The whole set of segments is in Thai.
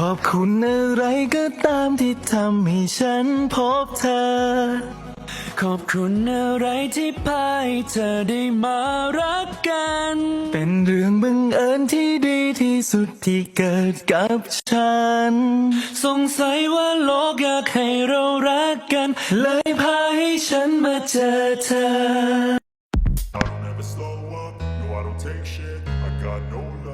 ขอบคุณอะไรก็ตามที่ทำให้ฉันพบเธอ ขอบคุณอะไรที่พาให้เธอได้มารักกัน เป็นเรื่องบังเอิญที่ดีที่สุดที่เกิดกับฉัน สงสัยว่าโลกอยากให้เรารักกัน เลยพาให้ฉันมาเจอเธอ I don't ever slow up, no I don't take shit I got no love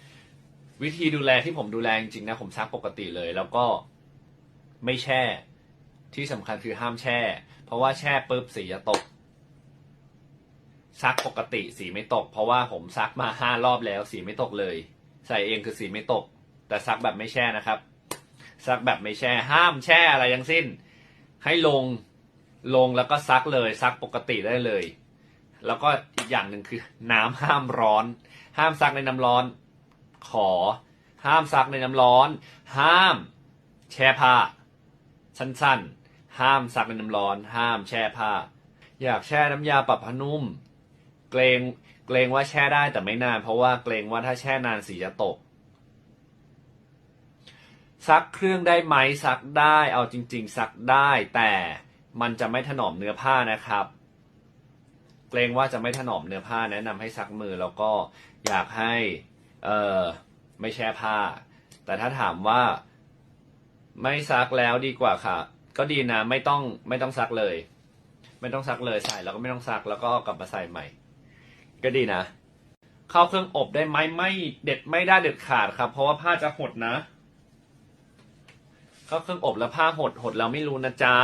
วิธีดูแลที่ผมดูแลจริงๆนะผมซักปกติเลย แล้วก็ไม่แช่ ที่สำคัญคือห้ามแช่ เพราะว่าแช่ปุ๊บสีจะตก ซักปกติสีไม่ตก เพราะว่าผมซักมาห้ารอบแล้ว สีไม่ตกเลย ใส่เองคือสีไม่ตก แต่ซักแบบไม่แช่นะครับ ซักแบบไม่แช่ ห้ามแช่อะไรทั้งสิ้น ให้ลงลงแล้วก็ซักเลยซักปกติได้เลย แล้วก็อีกอย่างหนึ่งคือ น้ำห้ามร้อน ห้ามซักในน้ำร้อน ขอ ห้ามซักในน้ำร้อน ห้าม แช่ผ้า สั้นๆ ห้ามซักในน้ำร้อน ห้ามแช่ผ้า อยากแช่น้ำยาปรับผ้านุ่ม เกรงเกรงว่าแช่ได้แต่ไม่นาน เพราะว่าเกรงว่าถ้าแช่นานสีจะตก ซักเครื่องได้ไหมซักได้ เอาจริง ๆ ซักได้ แต่มันจะไม่ถนอมเนื้อผ้านะครับเกรงว่าจะไม่ถนอมเนื้อผ้าแนะนำให้ซักมือแล้วก็อยากให้ เออไม่แช่ผ้า แต่ถ้าถามว่าไม่ซักแล้วดีกว่าค่ะ ก็ดีนะไม่ต้องไม่ต้องซักเลย ไม่ต้องซักเลยใส่แล้วก็ไม่ต้องซักแล้วก็กลับมาใส่ใหม่ ก็ดีนะ เข้าเครื่องอบได้ไหมไม่เด็ดไม่ได้เด็ดขาดครับ เพราะว่าผ้าจะหดนะ เข้าเครื่องอบแล้วผ้าหดหดเราไม่รู้นะจ๊ะ